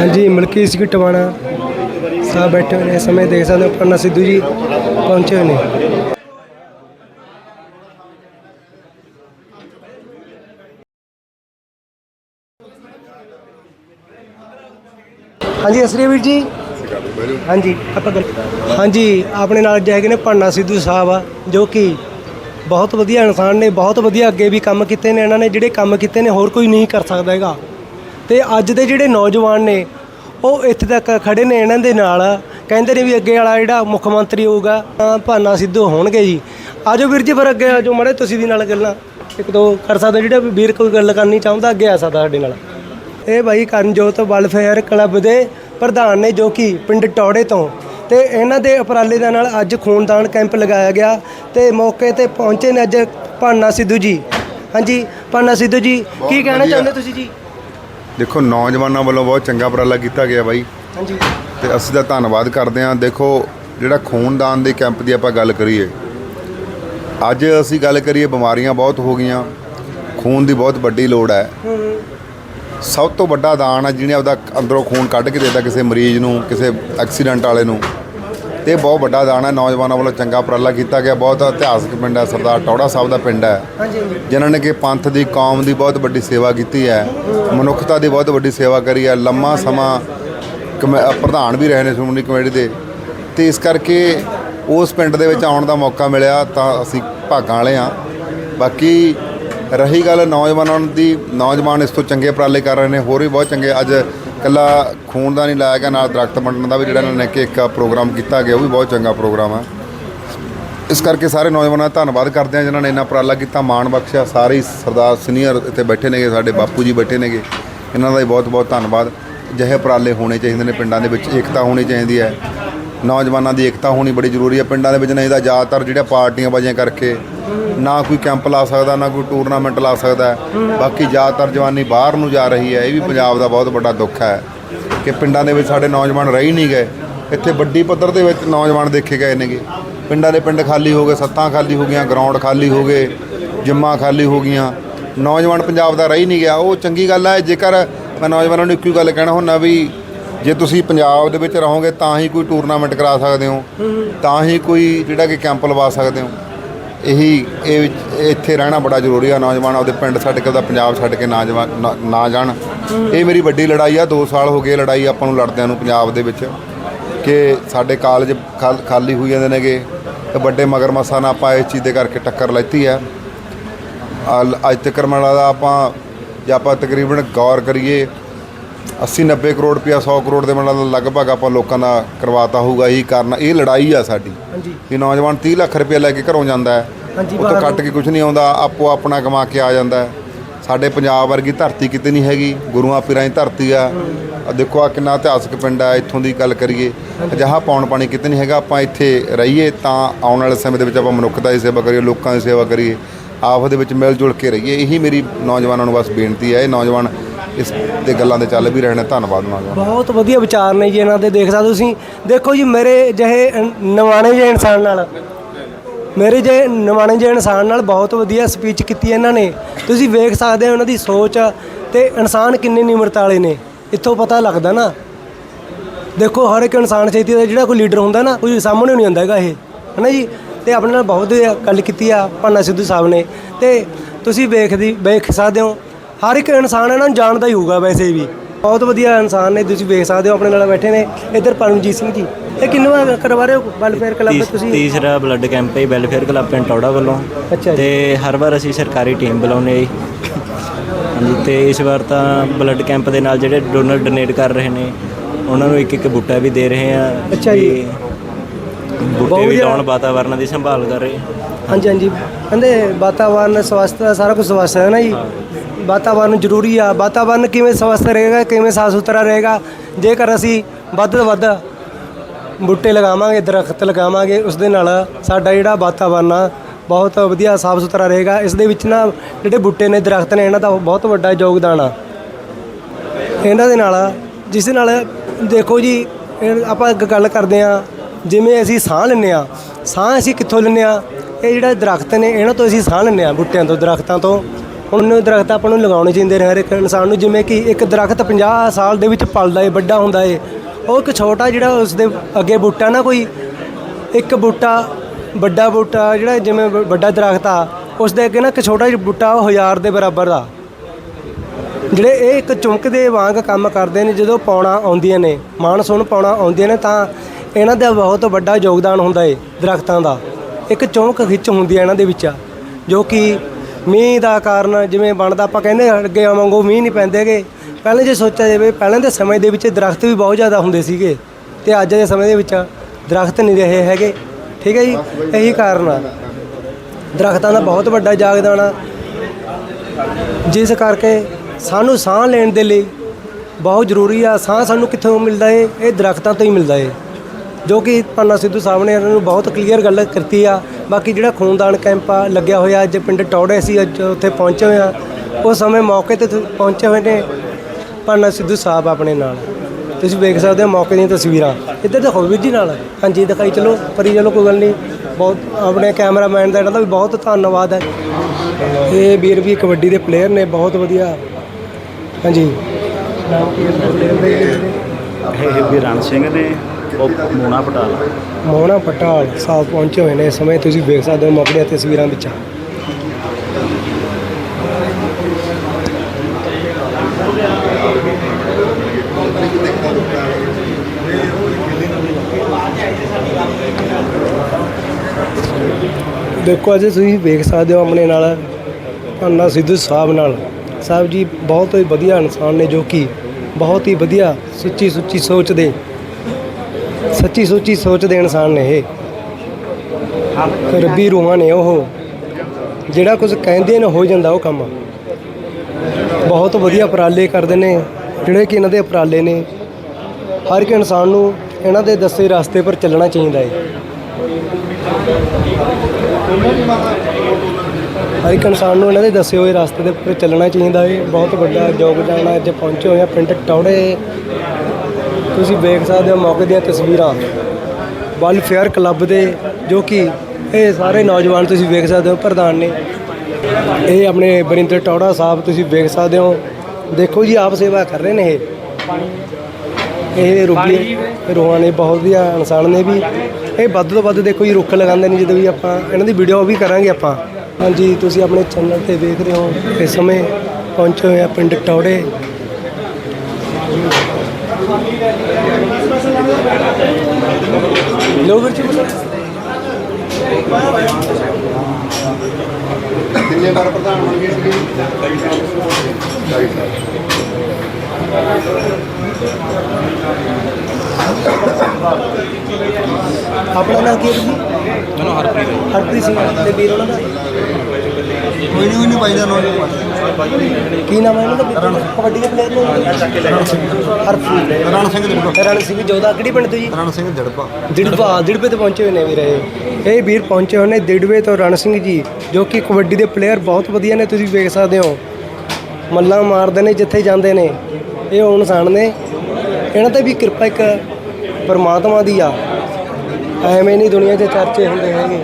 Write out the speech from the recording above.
ਹਾਂਜੀ, ਮਲਕੀ ਸਿੰਘ ਟਵਾਣਾ। ਸਾਹਿਬ ਬੈਠੇ ਹੋਏ ਨੇ ਇਸ ਸਮੇਂ ਦੇਖ ਸਕਦੇ ਹੋ ਪੰਨਾ ਸਿੱਧੂ ਜੀ ਪਹੁੰਚੇ ਹੋਏ ਨੇ। ਹਾਂਜੀ ਅਸਰੀ ਵੀਰ ਜੀ। ਹਾਂਜੀ, ਆਪਾਂ ਗੱਲ ਹਾਂਜੀ, ਆਪਣੇ ਨਾਲ ਅੱਜ ਹੈਗੇ ਨੇ ਪੰਨਾ ਸਿੱਧੂ ਸਾਹਿਬ ਆ, ਜੋ ਕਿ ਬਹੁਤ ਵਧੀਆ ਇਨਸਾਨ ਨੇ, ਬਹੁਤ ਵਧੀਆ ਅੱਗੇ ਵੀ ਕੰਮ ਕੀਤੇ ਨੇ, ਇਹਨਾਂ ਨੇ ਜਿਹੜੇ ਕੰਮ ਕੀਤੇ ਨੇ, ਹੋਰ ਕੋਈ ਨਹੀਂ ਕਰ ਸਕਦਾ ਹੈਗਾ। ਤੇ ਅੱਜ ਦੇ ਜਿਹੜੇ ਨੌਜਵਾਨ ਨੇ ਉਹ ਇੱਥੇ ਤੱਕ ਖੜੇ ਨੇ ਇਹਨਾਂ ਦੇ ਨਾਲ। ਕਹਿੰਦੇ ਨੇ ਵੀ ਅੱਗੇ ਵਾਲਾ ਜਿਹੜਾ ਮੁੱਖ ਮੰਤਰੀ ਹੋਊਗਾ ਤਾਂ ਭਾਨਾ ਸਿੱਧੂ ਹੋਣਗੇ ਜੀ। ਆਜੋ ਵੀਰ ਜੀ ਫਿਰ ਅੱਗੇ ਆਜੋ ਮੜੇ ਤੁਸੀਂ ਵੀ ਨਾਲ ਗੱਲਾਂ ਇੱਕ ਦੋ ਕਰ ਸਕਦੇ। ਜਿਹੜਾ ਵੀ ਵੀਰ ਕੋਈ ਗੱਲ ਕਰਨੀ ਚਾਹੁੰਦਾ ਅੱਗੇ ਆ ਸਕਦਾ ਸਾਡੇ ਨਾਲ। ਇਹ ਭਾਈ ਕਰਨਜੋਤ ਵੈਲਫੇਅਰ ਕਲੱਬ ਦੇ ਪ੍ਰਧਾਨ ਨੇ ਜੋ ਕਿ ਪਿੰਡ ਟੌੜੇ ਤੋਂ। ਤੇ ਇਹਨਾਂ ਦੇ ਉਪਰਾਲੇ ਦੇ ਨਾਲ ਅੱਜ ਖੂਨਦਾਨ ਕੈਂਪ ਲਗਾਇਆ ਗਿਆ ਤੇ ਮੌਕੇ ਤੇ ਪਹੁੰਚੇ ਨੇ ਅੱਜ ਭਾਨਾ ਸਿੱਧੂ ਜੀ। ਹਾਂਜੀ ਭਾਨਾ ਸਿੱਧੂ ਜੀ ਕੀ ਕਹਿਣਾ। ਚਾਹੁੰਦੇ ਤੁਸੀਂ ਜੀ? ਦੇਖੋ ਨੌਜਵਾਨਾਂ ਵੱਲੋਂ ਬਹੁਤ ਚੰਗਾ ਉਪਰਾਲਾ ਕੀਤਾ ਗਿਆ ਬਾਈ। ਹਾਂਜੀ। ਤੇ ਅਸੀਂ ਦਾ ਧੰਨਵਾਦ ਕਰਦੇ ਹਾਂ। ਦੇਖੋ ਜਿਹੜਾ ਖੂਨਦਾਨ ਦੇ ਕੈਂਪ ਦੀ ਆਪਾਂ ਗੱਲ ਕਰੀਏ ਅੱਜ ਅਸੀਂ ਗੱਲ ਕਰੀਏ ਬਿਮਾਰੀਆਂ ਬਹੁਤ ਹੋ ਗਈਆਂ। ਖੂਨ ਦੀ ਬਹੁਤ ਵੱਡੀ ਲੋੜ ਹੈ। ਸਭ ਤੋਂ ਵੱਡਾ ਦਾਨ ਹੈ ਜਿਹਨੇ ਆਪਦਾ ਅੰਦਰੋਂ ਖੂਨ ਕੱਢ ਕੇ ਦੇਤਾ ਕਿਸੇ ਮਰੀਜ਼ ਨੂੰ ਕਿਸੇ ਐਕਸੀਡੈਂਟ ਵਾਲੇ ਨੂੰ। ਤੇ ਬਹੁਤ ਵੱਡਾ ਦਾਨ ਹੈ। ਨੌਜਵਾਨਾਂ ਵੱਲੋਂ ਚੰਗਾ ਉਪਰਾਲਾ ਕੀਤਾ ਗਿਆ। ਬਹੁਤ ਇਤਿਹਾਸਕ ਪਿੰਡ ਹੈ। ਸਰਦਾਰ ਟੌੜਾ ਸਾਹਿਬ ਦਾ ਪਿੰਡ ਹੈ। ਜਿਨ੍ਹਾਂ ਨੇ ਕਿ ਪੰਥ ਦੀ ਕੌਮ ਦੀ ਬਹੁਤ ਵੱਡੀ ਸੇਵਾ ਕੀਤੀ ਹੈ। ਮਨੁੱਖਤਾ ਦੀ ਬਹੁਤ ਵੱਡੀ ਸੇਵਾ ਕਰੀ ਹੈ। ਲੰਮਾ ਸਮਾਂ ਪ੍ਰਧਾਨ ਵੀ ਰਹੇ ਨੇ ਸ਼੍ਰੋਮਣੀ ਕਮੇਟੀ ਦੇ। ਤੇ ਇਸ ਕਰਕੇ ਉਸ ਪਿੰਡ ਦੇ ਵਿੱਚ ਆਉਣ ਦਾ ਮੌਕਾ ਮਿਲਿਆ ਤਾਂ ਅਸੀਂ ਭਾਗਾਂ ਵਾਲੇ ਹਾਂ। ਬਾਕੀ ਰਹੀ ਗੱਲ ਨੌਜਵਾਨਾਂ ਦੀ ਨੌਜਵਾਨ ਇਸ ਤੋਂ ਚੰਗੇ ਉਪਰਾਲੇ ਕਰ ਰਹੇ ਨੇ। ਹੋਰ ਵੀ ਬਹੁਤ ਚੰਗੇ। ਅੱਜ ਕੱਲਾ ਖੂਨ ਦਾ ਨਹੀਂ ਲਾਇਆ ਗਿਆ, ਨਾਲ ਦਰਖਤ ਵੰਡਣ ਦਾ ਵੀ ਜਿਹੜਾ ਇਹਨਾਂ ਨੇ ਕਿ ਇੱਕ ਪ੍ਰੋਗਰਾਮ ਕੀਤਾ ਗਿਆ, ਉਹ ਵੀ ਬਹੁਤ ਚੰਗਾ ਪ੍ਰੋਗਰਾਮ ਹੈ ਇਸ ਕਰਕੇ ਸਾਰੇ ਨੌਜਵਾਨਾਂ ਦਾ ਧੰਨਵਾਦ ਕਰਦੇ ਹਾਂ ਜਿਨ੍ਹਾਂ ਨੇ ਇੰਨਾ ਉਪਰਾਲਾ ਕੀਤਾ, ਮਾਣ ਬਖਸ਼ਿਆ। ਸਾਰੇ ਹੀ ਸਰਦਾਰ ਸੀਨੀਅਰ ਇੱਥੇ ਬੈਠੇ ਨੇਗੇ, ਸਾਡੇ ਬਾਪੂ ਜੀ ਬੈਠੇ ਨੇਗੇ। ਇਹਨਾਂ ਦਾ ਵੀ ਬਹੁਤ ਬਹੁਤ ਧੰਨਵਾਦ। ਜਿਹੇ ਉਪਰਾਲੇ ਹੋਣੇ ਚਾਹੀਦੇ ਨੇ ਪਿੰਡਾਂ ਦੇ ਵਿੱਚ, ਏਕਤਾ ਹੋਣੀ ਚਾਹੀਦੀ ਹੈ। ਨੌਜਵਾਨਾਂ ਦੀ ਏਕਤਾ ਹੋਣੀ ਬੜੀ ਜ਼ਰੂਰੀ ਹੈ। ਪਿੰਡਾਂ ਦੇ ਵਿੱਚ ਨਹੀਂ ਤਾਂ ਜ਼ਿਆਦਾਤਰ ਜਿਹੜਾ ਪਾਰਟੀਆਂ ਬਾਜ਼ੀਆਂ ਕਰਕੇ ਨਾ ਕੋਈ ਕੈਂਪ ਲਾ ਸਕਦਾ, ਨਾ ਕੋਈ ਟੂਰਨਾਮੈਂਟ ਲਾ ਸਕਦਾ। ਬਾਕੀ ਜ਼ਿਆਦਾਤਰ ਜਵਾਨੀ ਬਾਹਰ ਨੂੰ ਜਾ ਰਹੀ ਹੈ, ਇਹ ਵੀ ਪੰਜਾਬ ਦਾ ਬਹੁਤ ਵੱਡਾ ਦੁੱਖ ਹੈ ਕਿ ਪਿੰਡਾਂ ਦੇ ਵਿੱਚ ਸਾਡੇ ਨੌਜਵਾਨ ਰਹਿ ਨਹੀਂ ਗਏ। ਇੱਥੇ ਵੱਡੀ ਪੱਧਰ ਦੇ ਵਿੱਚ ਨੌਜਵਾਨ ਦੇਖੇ ਗਏ ਨੇਗੇ। ਪਿੰਡਾਂ ਦੇ ਪਿੰਡ ਖਾਲੀ ਹੋ ਗਏ, ਸੱਤਾਂ ਖਾਲੀ ਹੋ ਗਈਆਂ, ਗਰਾਊਂਡ ਖਾਲੀ ਹੋ ਗਏ, ਜਿੰਮਾਂ ਖਾਲੀ ਹੋ ਗਈਆਂ। ਨੌਜਵਾਨ ਪੰਜਾਬ ਦਾ ਰਹਿ ਨਹੀਂ ਗਿਆ। ਉਹ ਚੰਗੀ ਗੱਲ ਹੈ, ਜੇਕਰ ਮੈਂ ਨੌਜਵਾਨਾਂ ਨੂੰ ਇੱਕੋ ਹੀ ਗੱਲ ਕਹਿਣਾ ਹੁੰਦਾ ਵੀ ਜੇ ਤੁਸੀਂ ਪੰਜਾਬ ਦੇ ਵਿੱਚ ਰਹੋਗੇ ਤਾਂ ਹੀ ਕੋਈ ਟੂਰਨਾਮੈਂਟ ਕਰਾ ਸਕਦੇ ਹੋ, ਤਾਂ ਹੀ ਕੋਈ ਜਿਹੜਾ ਕਿ ਕੈਂਪ ਲਵਾ ਸਕਦੇ ਹੋ। ਇਹੀ ਇਹ ਇੱਥੇ ਰਹਿਣਾ ਬੜਾ ਜ਼ਰੂਰੀ ਆ, ਨੌਜਵਾਨ ਆਪਦੇ ਪਿੰਡ ਛੱਡ ਕੇ ਉਹਦਾ ਪੰਜਾਬ ਛੱਡ ਕੇ ਨਾ ਜਵਾ- ਨਾ- ਨਾ ਜਾਣ। ਇਹ ਮੇਰੀ ਵੱਡੀ ਲੜਾਈ ਆ 2 ਸਾਲ ਹੋ ਗਏ ਲੜਾਈ ਆਪਾਂ ਨੂੰ ਲੜਦਿਆਂ ਨੂੰ ਪੰਜਾਬ ਦੇ ਵਿੱਚ ਕਿ ਸਾਡੇ ਕਾਲਜ ਖਾਲ- ਖਾਲੀ ਹੋਈ ਜਾਂਦੇ ਨੇਗੇ ਤੇ ਵੱਡੇ ਮਗਰਮੱਛਾਂ ਨਾਲ ਆਪਾਂ ਇਸ ਚੀਜ਼ ਦੇ ਕਰਕੇ ਟੱਕਰ ਲੈਤੀ ਆ। ਅਲ- ਅੱਜ ਤੱਕ ਮਲਾ ਦਾ ਆਪਾਂ, ਜੇ ਆਪਾਂ ਤਕਰੀਬਨ ਗੌਰ ਕਰੀਏ 80 90 ਕਰੋੜ ਰੁਪਇਆ 100 ਕਰੋੜ ਦੇ ਮਤਲਬ ਲਗਭਗ ਆਪਾਂ ਲੋਕਾਂ ਦਾ ਕਰਵਾਤਾ ਹੋਊਗਾ ਇਹੀ ਕਾਰਨ ਇਹ ਲੜਾਈ ਆ ਸਾਡੀ। ਹਾਂਜੀ। ਕਿ ਨੌਜਵਾਨ 30 ਲੱਖ ਰੁਪਇਆ ਲੈ ਕੇ ਘਰੋਂ ਜਾਂਦਾ ਹੈ। ਹਾਂਜੀ, ਉਹ ਤੋਂ ਕੱਟ ਕੇ ਕੁਝ ਨਹੀਂ ਆਉਂਦਾ ਆਪੋ ਆਪਣਾ ਕਮਾ ਕੇ ਆ ਜਾਂਦਾ ਹੈ। ਸਾਡੇ ਪੰਜਾਬ ਵਰਗੀ ਧਰਤੀ ਕਿਤੇ ਨਹੀਂ ਹੈਗੀ ਗੁਰੂਆਂ ਪੀਰਾਂ ਦੀ ਧਰਤੀ ਆ। ਆ ਦੇਖੋ ਆ ਕਿੰਨਾ ਇਤਿਹਾਸਕ ਪਿੰਡ ਆ ਇੱਥੋਂ ਦੀ ਗੱਲ ਕਰੀਏ। ਅਜਿਹਾ ਪੌਣ ਪਾਣੀ ਕਿਤੇ ਨਹੀਂ ਹੈਗਾ ਆਪਾਂ ਇੱਥੇ ਰਹੀਏ ਤਾਂ ਆਉਣ ਵਾਲੇ ਸਮੇਂ ਦੇ ਵਿੱਚ ਆਪਾਂ ਮਨੁੱਖਤਾ ਦੀ ਸੇਵਾ ਕਰੀਏ ਲੋਕਾਂ ਦੀ ਸੇਵਾ ਕਰੀਏ। ਆਪਸ ਦੇ ਵਿੱਚ ਮਿਲ ਜੁਲ ਕੇ ਰਹੀਏ ਇਹੀ ਮੇਰੀ ਨੌਜਵਾਨਾਂ ਨੂੰ ਬਸ ਬੇਨਤੀ ਹੈ ਇਹ ਨੌਜਵਾਨ ਇਸ ਤੇ ਗੱਲਾਂ ਦੇ ਚੱਲ ਵੀ ਰਹੇ ਨੇ, ਧੰਨਵਾਦ ਨੌਜਵਾਨ ਬਹੁਤ ਵਧੀਆ ਵਿਚਾਰ ਨੇ ਜੀ ਇਹਨਾਂ ਦੇ, ਦੇਖ ਸਕਦੇ ਤੁਸੀਂ। ਦੇਖੋ ਜੀ, ਮੇਰੇ ਜਿਹੇ ਨਵਾਣੇ ਜਿਹੇ ਇਨਸਾਨ ਨਾਲ, ਮੇਰੇ ਜਿਹੇ ਨਵਾਣੇ ਜਿਹੇ ਇਨਸਾਨ ਨਾਲ ਬਹੁਤ ਵਧੀਆ ਸਪੀਚ ਕੀਤੀ ਇਹਨਾਂ ਨੇ। ਤੁਸੀਂ ਵੇਖ ਸਕਦੇ ਹੋ ਉਹਨਾਂ ਦੀ ਸੋਚ ਤੇ ਇਨਸਾਨ ਕਿੰਨੇ ਨਿਮਰਤਾ ਵਾਲੇ ਨੇ, ਇੱਥੋਂ ਪਤਾ ਲੱਗਦਾ ਨਾ। ਦੇਖੋ, ਹਰ ਇੱਕ ਇਨਸਾਨ ਛੇਤੀ ਦਾ ਜਿਹੜਾ ਕੋਈ ਲੀਡਰ ਹੁੰਦਾ ਨਾ, ਕੋਈ ਸਾਹਮਣੇ ਨਹੀਂ ਆਉਂਦਾ ਹੈਗਾ ਇਹ, ਹੈਨਾ ਜੀ? ਤੇ ਆਪਣੇ ਨਾਲ ਬਹੁਤ ਵਧੀਆ ਗੱਲ ਕੀਤੀ ਆ, ਭਾਨਾ ਸਿੱਧੂ ਸਾਹਿਬ ਨੇ। ਤੇ ਤੁਸੀਂ ਵੇਖਦੀ, ਵੇਖ ਸਕਦੇ ਹੋ ਹਰ ਇੱਕ ਇਨਸਾਨ ਇਹਨਾਂ ਨੂੰ ਜਾਣਦਾ ਹੀ ਹੋਊਗਾ ਵੈਸੇ ਵੀ। ਬਹੁਤ ਵਧੀਆ ਇਨਸਾਨ ਨੇ ਤੁਸੀਂ ਵੇਖ ਸਕਦੇ ਹੋ ਆਪਣੇ ਨਾਲ ਬੈਠੇ ਨੇ। ਇੱਧਰ ਪਰਮਜੀਤ ਸਿੰਘ ਜੀ ਇਹ ਕਿੰਨਵਾਂ ਕਰਵਾ ਰਹੇ ਹੋ? ਵੈਲਫੇਅਰ ਕਲੱਬ ਤੀਸ- ਤੁਸੀਂ ਤੀਸਰਾ ਬਲੱਡ ਕੈਂਪ ਹੈ ਵੈਲਫੇਅਰ ਕਲੱਬ ਪਿੰਡ ਟੌੜਾ ਵੱਲੋਂ। ਤੇ ਹਰ ਵਾਰ ਅਸੀਂ ਸਰਕਾਰੀ ਟੀਮ ਬੁਲਾਉਂਦੇ ਹਾਂ ਜੀ। ਹਾਂਜੀ ਤੇ ਇਸ ਵਾਰ ਤਾਂ ਬਲੱਡ ਕੈਂਪ ਦੇ ਨਾਲ ਜਿਹੜੇ ਡੋਨਰ ਡੋਨੇਟ ਕਰ ਰਹੇ ਨੇ ਉਹਨਾਂ ਨੂੰ ਇੱਕ ਇੱਕ ਬੂਟਾ ਵੀ ਦੇ ਰਹੇ ਆ ਅੱਛਾ ਜੀ। ਬੂਟੇ ਬਹੁਤ ਵੀ। ਲਾਉਣ ਵਾਤਾਵਰਨ ਦੀ ਸੰਭਾਲ ਕਰ ਰਹੇ। ਹਾਂਜੀ ਹਾਂਜੀ। ਕਹਿੰਦੇ ਵਾਤਾਵਰਨ ਸਵਸਥ ਸਾਰਾ ਕੁਝ ਸਵਸਥ ਹੈ ਨਾ ਜੀ। ਵਾਤਾਵਰਨ ਜ਼ਰੂਰੀ ਆ। ਵਾਤਾਵਰਨ ਕਿਵੇਂ ਸਵਸਥ ਰਹੇਗਾ, ਕਿਵੇਂ ਸਾਫ਼ ਸੁਥਰਾ ਰਹੇਗਾ, ਜੇਕਰ ਅਸੀਂ ਵੱਧ ਤੋਂ ਵੱਧ ਬੂਟੇ ਲਗਾਵਾਂਗੇ, ਦਰਖਤ ਲਗਾਵਾਂਗੇ, ਉਸ ਦੇ ਨਾਲ ਸਾਡਾ ਜਿਹੜਾ ਵਾਤਾਵਰਨ ਆ, ਬਹੁਤ ਵਧੀਆ ਸਾਫ਼ ਸੁਥਰਾ ਰਹੇਗਾ। ਇਸ ਦੇ ਵਿੱਚ ਨਾ ਜਿਹੜੇ ਬੂਟੇ ਨੇ, ਦਰਖਤ ਨੇ, ਇਹਨਾਂ ਦਾ ਬਹੁਤ ਵੱਡਾ ਯੋਗਦਾਨ ਆ। ਇਹਨਾਂ ਦੇ ਨਾਲ, ਜਿਸ ਨਾਲ ਦੇਖੋ ਜੀ ਆਪਾਂ ਇੱਕ ਗੱਲ ਕਰਦੇ ਆ ਜਿਵੇਂ ਅਸੀਂ ਸਾਹ ਲੈਂਦੇ ਆ ਸਾਹ ਅਸੀਂ ਕਿੱਥੋਂ ਲੈਂਦੇ ਆ ਇਹ ਜਿਹੜਾ ਦਰਖਤ ਨੇ, ਇਹਨਾਂ ਤੋਂ ਅਸੀਂ ਸਾਹ ਲੈਂਦੇ ਆ ਬੂਟਿਆਂ ਤੋਂ, ਦਰਖਤਾਂ ਤੋਂ। ਹੁਣ ਉਹ ਦਰਖਤ ਆਪਾਂ ਨੂੰ ਲਗਾਉਣੇ ਚਾਹੀਦੇ ਨੇ ਹਰ ਇੱਕ ਇਨਸਾਨ ਨੂੰ, ਜਿਵੇਂ ਕਿ ਇੱਕ ਦਰਖਤ 50 ਸਾਲ ਦੇ ਵਿੱਚ ਪਲਦਾ ਏ, ਵੱਡਾ ਹੁੰਦਾ ਏ। ਉਹ ਇੱਕ ਛੋਟਾ ਜਿਹੜਾ ਉਸ ਦੇ ਅੱਗੇ ਬੂਟਾ ਨਾ ਕੋਈ, ਇੱਕ ਬੂਟਾ, ਵੱਡਾ ਬੂਟਾ ਜਿਹੜਾ ਜਿਵੇਂ ਵੱਡਾ ਦਰਖਤ ਆ, ਉਸ ਦੇ ਅੱਗੇ ਨਾ ਇੱਕ ਛੋਟਾ ਜਿਹਾ ਬੂਟਾ ਉਹ ਹਜ਼ਾਰ ਦੇ ਬਰਾਬਰ ਦਾ। ਜਿਹੜੇ ਇਹ ਇੱਕ ਚੁੰਕ ਦੇ ਵਾਂਗ ਕੰਮ ਕਰਦੇ ਨੇ, ਜਦੋਂ ਪੌਣਾ ਆਉਂਦੀਆਂ ਨੇ ਮਾਨਸੂਨ ਪੌਣਾ ਆਉਂਦੀਆਂ ਨੇ, ਤਾਂ ਇਹਨਾਂ ਦਾ ਬਹੁਤ ਵੱਡਾ ਯੋਗਦਾਨ ਹੁੰਦਾ ਏ ਦਰਖਤਾਂ ਦਾ। ਇੱਕ ਚੌਂਕ ਖਿੱਚ ਹੁੰਦੀ ਹੈ ਇਹਨਾਂ ਦੇ ਵਿੱਚ, ਜੋ ਕਿ ਮੀਂਹ ਦਾ ਕਾਰਨ ਜਿਵੇਂ ਬਣਦਾ, ਆਪਾਂ ਕਹਿੰਦੇ ਅੱਗੇ ਵਾਂਗੂ ਮੀਂਹ ਨਹੀਂ ਪੈਂਦੇਗੇ। ਪਹਿਲਾਂ ਜੇ ਸੋਚਿਆ ਜਾਵੇ, ਪਹਿਲਾਂ ਦੇ ਸਮੇਂ ਦੇ ਵਿੱਚ ਦਰਖਤ ਵੀ ਬਹੁਤ ਜ਼ਿਆਦਾ ਹੁੰਦੇ ਸੀਗੇ ਤੇ ਅੱਜ ਦੇ ਸਮੇਂ ਦੇ ਵਿੱਚ ਦਰਖਤ ਨਹੀਂ ਰਹੇ ਹੈਗੇ। ਠੀਕ ਹੈ ਜੀ? ਇਹੀ ਕਾਰਨ ਆ। ਦਰਖਤਾਂ ਦਾ ਬਹੁਤ ਵੱਡਾ ਯੋਗਦਾਨ ਆ। ਜਿਸ ਕਰਕੇ ਸਾਨੂੰ ਸਾਹ ਲੈਣ ਦੇ ਲਈ ਬਹੁਤ ਜ਼ਰੂਰੀ ਆ। ਸਾਹ ਸਾਨੂੰ ਕਿੱਥੋਂ ਮਿਲਦਾ ਏ? ਇਹ ਦਰਖਤਾਂ ਤੋਂ ਹੀ ਮਿਲਦਾ ਏ। ਜੋ ਕਿ ਪੰਨਾ ਸਿੱਧੂ ਸਾਹਿਬ ਨੇ ਇਹਨਾਂ ਨੂੰ ਬਹੁਤ ਕਲੀਅਰ ਗੱਲ ਕੀਤੀ ਆ। ਬਾਕੀ ਜਿਹੜਾ ਖੂਨਦਾਨ ਕੈਂਪ ਆ, ਲੱਗਿਆ ਹੋਇਆ ਅੱਜ ਪਿੰਡ ਟੌੜੇ ਸੀ, ਅੱਜ ਉੱਥੇ ਪਹੁੰਚੇ ਹੋਏ ਆ। ਉਸ ਸਮੇਂ ਮੌਕੇ ਤੇ ਪਹੁੰਚੇ ਹੋਏ ਨੇ ਪੰਨਾ ਸਿੱਧੂ ਸਾਹਿਬ ਆਪਣੇ ਨਾਲ। ਤੁਸੀਂ ਵੇਖ ਸਕਦੇ ਹੋ ਮੌਕੇ ਦੀਆਂ ਤਸਵੀਰਾਂ। ਇੱਧਰ ਦੇਖੋ ਵੀਰ ਜੀ ਨਾਲ। ਹਾਂਜੀ, ਦਿਖਾਈ ਚਲੋ ਕਰੀ ਚਲੋ, ਕੋਈ ਗੱਲ ਨਹੀਂ। ਬਹੁਤ ਆਪਣੇ ਕੈਮਰਾਮੈਨ ਦਾ ਇਹਨਾਂ ਦਾ ਵੀ ਬਹੁਤ ਧੰਨਵਾਦ ਹੈ। ਇਹ ਵੀਰ ਵੀ ਕਬੱਡੀ ਦੇ ਪਲੇਅਰ ਨੇ, ਬਹੁਤ ਵਧੀਆ। ਹਾਂਜੀ। ਨਾਮ ਕੀ ਹੈ ਸਿੰਘ ਨੇ ਉਹ ਮੋਨਾ ਪਟਾਲਾ ਮੋਹਣਾ ਪਟਾਲ ਸਾਹਿਬ ਪਹੁੰਚੇ ਹੋਏ ਨੇ, ਇਸ ਸਮੇਂ ਤੁਸੀਂ ਵੇਖ ਸਕਦੇ ਹੋ ਮੌਕੇ ਦੀਆਂ ਤਸਵੀਰਾਂ ਵਿੱਚ। ਦੇਖੋ ਅੱਜ ਤੁਸੀਂ ਵੇਖ ਸਕਦੇ ਹੋ ਆਪਣੇ ਨਾਲ ਅੰਨਾ ਸਿੱਧੂ ਸਾਹਿਬ ਨਾਲ। ਸਾਹਿਬ ਜੀ ਬਹੁਤ ਹੀ ਵਧੀਆ ਇਨਸਾਨ ਨੇ ਜੋ ਕਿ ਬਹੁਤ ਹੀ ਵਧੀਆ ਸੁੱਚੀ ਸੁੱਚੀ ਸੋਚ ਦੇ ਸੱਚੀ ਸੁੱਚੀ ਸੋਚ ਦੇ ਇਨਸਾਨ ਨੇ ਇਹ। ਰੱਬੀ ਰੂਹਾਂ ਨੇ ਉਹ। ਜਿਹੜਾ ਕੁਝ ਕਹਿੰਦੇ ਨੇ ਹੋ ਜਾਂਦਾ ਉਹ ਕੰਮ ਬਹੁਤ ਵਧੀਆ ਉਪਰਾਲੇ ਕਰਦੇ ਨੇ, ਜਿਹੜੇ ਕਿ ਇਹਨਾਂ ਦੇ ਉਪਰਾਲੇ ਨੇ। ਹਰ ਇੱਕ ਇਨਸਾਨ ਨੂੰ ਇਹਨਾਂ ਦੇ ਦੱਸੇ ਰਸਤੇ ਪਰ ਚੱਲਣਾ ਚਾਹੀਦਾ ਹੈ ਹਰ ਇੱਕ ਇਨਸਾਨ ਨੂੰ ਇਹਨਾਂ ਦੇ ਦੱਸੇ ਹੋਏ ਰਸਤੇ ਦੇ ਉੱਪਰ ਚੱਲਣਾ ਚਾਹੀਦਾ ਹੈ ਬਹੁਤ ਵੱਡਾ ਯੋਗਦਾਨ ਹੈ ਅੱਜ ਪਹੁੰਚੇ ਹੋਏ ਆ ਪਿੰਡ ਟੌੜੇ। ਤੁਸੀਂ ਵੇਖ ਸਕਦੇ ਹੋ ਮੌਕੇ ਦੀਆਂ ਤਸਵੀਰਾਂ। ਵੈਲਫੇਅਰ ਕਲੱਬ ਦੇ, ਜੋ ਕਿ ਇਹ ਸਾਰੇ ਨੌਜਵਾਨ ਤੁਸੀਂ ਵੇਖ ਸਕਦੇ ਹੋ, ਪ੍ਰਧਾਨ ਨੇ। ਇਹ ਆਪਣੇ ਬਰਿੰਦਰ ਟੌੜਾ ਸਾਹਿਬ ਤੁਸੀਂ ਵੇਖ ਸਕਦੇ ਹੋ। ਦੇਖੋ ਜੀ, ਆਪ ਸੇਵਾ ਕਰ ਰਹੇ ਨੇ ਇਹ। ਇਹ ਰੁੱਖੀ ਰੋਹਾਂ ਨੇ ਬਹੁਤ ਵਧੀਆ ਇਨਸਾਨ ਨੇ ਵੀ। ਇਹ ਵੱਧ ਤੋਂ ਵੱਧ ਦੇਖੋ ਜੀ, ਰੁੱਖ ਲਗਾਉਂਦੇ ਨੇ, ਜਦੋਂ ਵੀ ਆਪਾਂ, ਇਹਨਾਂ ਦੀ ਵੀਡੀਓ ਵੀ ਕਰਾਂਗੇ ਆਪਾਂ। ਹਾਂਜੀ, ਤੁਸੀਂ ਆਪਣੇ ਚੈਨਲ ਤੇ ਵੇਖ ਰਹੇ ਹੋ, ਇਸ ਸਮੇਂ ਪਹੁੰਚੇ ਹੋਏ ਆ ਪਿੰਡ ਟੌੜੇ ਲੋ ਵੀਰ ਜੀ ਕਿੰਨੇ ਵਾਰ ਪ੍ਰਧਾਨ ਬਣ ਗਏ ਸੀਗੇ 22 ਸਾਲ ਆਪਣਾ ਨਾਮ ਕੀ ਹੈ ਜੀ? ਮੈਨੂੰ ਹਰਪ੍ਰੀਤ ਹਰਪ੍ਰੀਤ ਸਿੰਘ। ਤੇ ਵੀਰ ਉਹਨਾਂ ਦਾ? ਕੋਈ ਨਹੀਂ ਕੋਈ ਨਹੀਂ ਪਾਈਦਾ ਨੋ ਕੀ ਨਾਮ ਹੈ ਇਹਨਾਂ ਦਾ ਕਬੱਡੀ ਦੇ ਪਲੇਅਰ ਨੇ ਹਰਪ੍ਰੀਤ ਰਣ ਸਿੰਘ ਦਿੜਬਾ ਰਣ ਸਿੰਘ ਜੋਦਾ ਕਿਹੜੀ ਪਿੰਡ ਤੋਂ ਜੀ? ਰਣ ਸਿੰਘ ਦਿੜਬਾ ਦਿੜਬਾ ਦਿੜਬੇ ਤੋਂ ਪਹੁੰਚੇ ਹੋਏ ਨੇ ਵੀਰ ਇਹ। ਵੀਰ ਪਹੁੰਚੇ ਹੋਏ ਨੇ ਦਿੜਬੇ ਤੋਂ ਰਣ ਸਿੰਘ ਜੀ ਜੋ ਕਿ ਕਬੱਡੀ ਦੇ ਪਲੇਅਰ ਬਹੁਤ ਵਧੀਆ ਨੇ ਤੁਸੀਂ ਵੇਖ ਸਕਦੇ ਹੋ। ਮੱਲਾਂ ਮਾਰਦੇ ਨੇ ਜਿੱਥੇ ਜਾਂਦੇ ਨੇ। ਇਹ ਉਹ ਇਨਸਾਨ ਨੇ ਇਹਨਾਂ ਤੇ ਵੀ ਕਿਰਪਾ ਇੱਕ ਪਰਮਾਤਮਾ ਦੀ ਆ। ਐਵੇਂ ਨਹੀਂ ਦੁਨੀਆ 'ਚ ਚਰਚੇ ਹੁੰਦੇ ਹੈਗੇ।